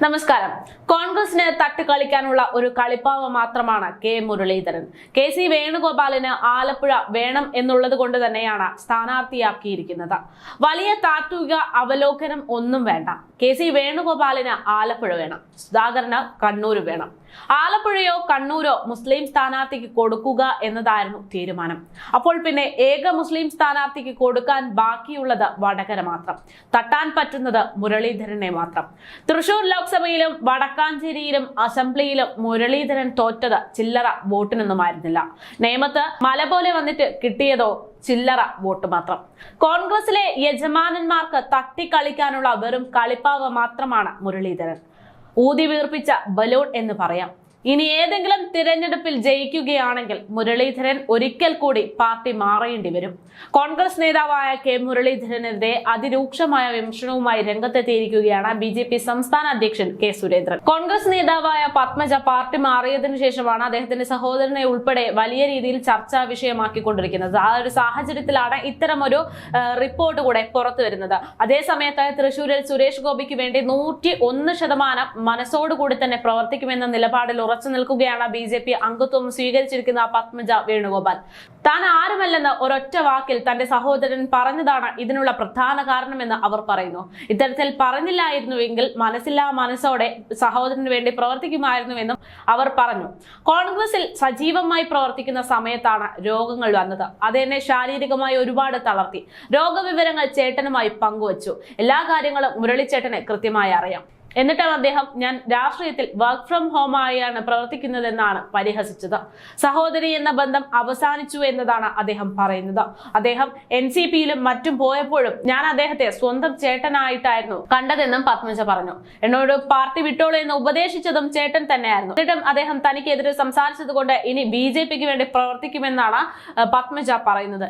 നമസ്കാരം. കോൺഗ്രസിന് തട്ടിക്കളിക്കാനുള്ള ഒരു കളിപ്പാവ മാത്രമാണ് കെ മുരളീധരൻ. കെ സി വേണുഗോപാലിന് ആലപ്പുഴ വേണം എന്നുള്ളത് കൊണ്ട് തന്നെയാണ് സ്ഥാനാർത്ഥിയാക്കിയിരിക്കുന്നത്. വലിയ താത്വിക അവലോകനം ഒന്നും വേണ്ട. കെ സി വേണുഗോപാലിന് ആലപ്പുഴ വേണം. സുധാകരന് കണ്ണൂർ വേണം. ആലപ്പുഴയോ കണ്ണൂരോ മുസ്ലിം സ്ഥാനാർത്ഥിക്ക് കൊടുക്കുക എന്നതായിരുന്നു തീരുമാനം. അപ്പോൾ പിന്നെ ഏക മുസ്ലിം സ്ഥാനാർത്ഥിക്ക് കൊടുക്കാൻ ബാക്കിയുള്ളത് വടകര മാത്രം. തട്ടാൻ പറ്റുന്നത് മുരളീധരനെ മാത്രം. തൃശൂർ ലോക്സഭയിലും വടക്കാഞ്ചേരിയിലും അസംബ്ലിയിലും മുരളീധരൻ തോറ്റത് ചില്ലറ വോട്ടിനൊന്നുമായിരുന്നില്ല. നേമത്ത് മല പോലെ വന്നിട്ട് കിട്ടിയതോ ചില്ലറ വോട്ട് മാത്രം. കോൺഗ്രസിലെ യജമാനന്മാർക്ക് തട്ടിക്കളിക്കാനുള്ള വെറും കളിപ്പാവ് മാത്രമാണ് മുരളീധരൻ. ഊതി വീർപ്പിച്ച ബലൂൺ എന്ന് പറയാം. ഇനി ഏതെങ്കിലും തിരഞ്ഞെടുപ്പിൽ ജയിക്കുകയാണെങ്കിൽ മുരളീധരൻ ഒരിക്കൽ കൂടി പാർട്ടി മാറേണ്ടി വരും. കോൺഗ്രസ് നേതാവായ കെ മുരളീധരനെതിരെ അതിരൂക്ഷമായ വിമർശനവുമായി രംഗത്തെത്തിയിരിക്കുകയാണ് ബി ജെ പി സംസ്ഥാന അധ്യക്ഷൻ കെ സുരേന്ദ്രൻ. കോൺഗ്രസ് നേതാവായ പത്മജ പാർട്ടി മാറിയതിനു ശേഷമാണ് അദ്ദേഹത്തിന്റെ സഹോദരനെ ഉൾപ്പെടെ വലിയ രീതിയിൽ ചർച്ചാ വിഷയമാക്കിക്കൊണ്ടിരിക്കുന്നത്. ആ ഒരു സാഹചര്യത്തിലാണ് ഇത്തരമൊരു റിപ്പോർട്ട് കൂടെ പുറത്തു വരുന്നത്. അതേസമയത്ത് തൃശൂരിൽ സുരേഷ് ഗോപിക്ക് വേണ്ടി നൂറ്റി ഒന്ന് ശതമാനം മനസ്സോടുകൂടി തന്നെ പ്രവർത്തിക്കുമെന്ന നിലപാടിൽ ഉറച്ചു നിൽക്കുകയാണ് ബി ജെ പി. അംഗത്വം സ്വീകരിച്ചിരിക്കുന്ന പത്മജ വേണുഗോപാൽ. താൻ ആരുമല്ലെന്ന് ഒരൊറ്റ വാക്കിൽ തന്റെ സഹോദരൻ പറഞ്ഞതാണ് ഇതിനുള്ള പ്രധാന കാരണമെന്ന് അവർ പറയുന്നു. ഇത്തരത്തിൽ പറഞ്ഞില്ലായിരുന്നുവെങ്കിൽ മനസ്സില്ലാ മനസ്സോടെ സഹോദരന് വേണ്ടി പ്രവർത്തിക്കുമായിരുന്നുവെന്നും അവർ പറഞ്ഞു. കോൺഗ്രസിൽ സജീവമായി പ്രവർത്തിക്കുന്ന സമയത്താണ് രോഗങ്ങൾ വന്നത്. അതെന്നെ ശാരീരികമായി ഒരുപാട് തളർത്തി. രോഗവിവരങ്ങൾ ചേട്ടനുമായി പങ്കുവച്ചു. എല്ലാ കാര്യങ്ങളും മുരളിച്ചേട്ടന് കൃത്യമായി അറിയാം. എന്നിട്ടാണ് അദ്ദേഹം ഞാൻ രാഷ്ട്രീയത്തിൽ വർക്ക് ഫ്രം ഹോം ആയാണ് പ്രവർത്തിക്കുന്നതെന്നാണ് പരിഹസിച്ചത്. സഹോദരി എന്ന ബന്ധം അവസാനിച്ചു എന്നതാണ് അദ്ദേഹം പറയുന്നത്. അദ്ദേഹം എൻ സി പിയിലും മറ്റും പോയപ്പോഴും ഞാൻ അദ്ദേഹത്തെ സ്വന്തം ചേട്ടനായിട്ടായിരുന്നു കണ്ടതെന്നും പത്മജ പറഞ്ഞു. എന്നോട് പാർട്ടി വിട്ടോളൂ എന്ന് ഉപദേശിച്ചതും ചേട്ടൻ തന്നെയായിരുന്നു. എന്നിട്ടും അദ്ദേഹം തനിക്കെതിരെ സംസാരിച്ചത് കൊണ്ട് ഇനി ബി ജെ പിക്ക് വേണ്ടി പ്രവർത്തിക്കുമെന്നാണ് പത്മജ പറയുന്നത്.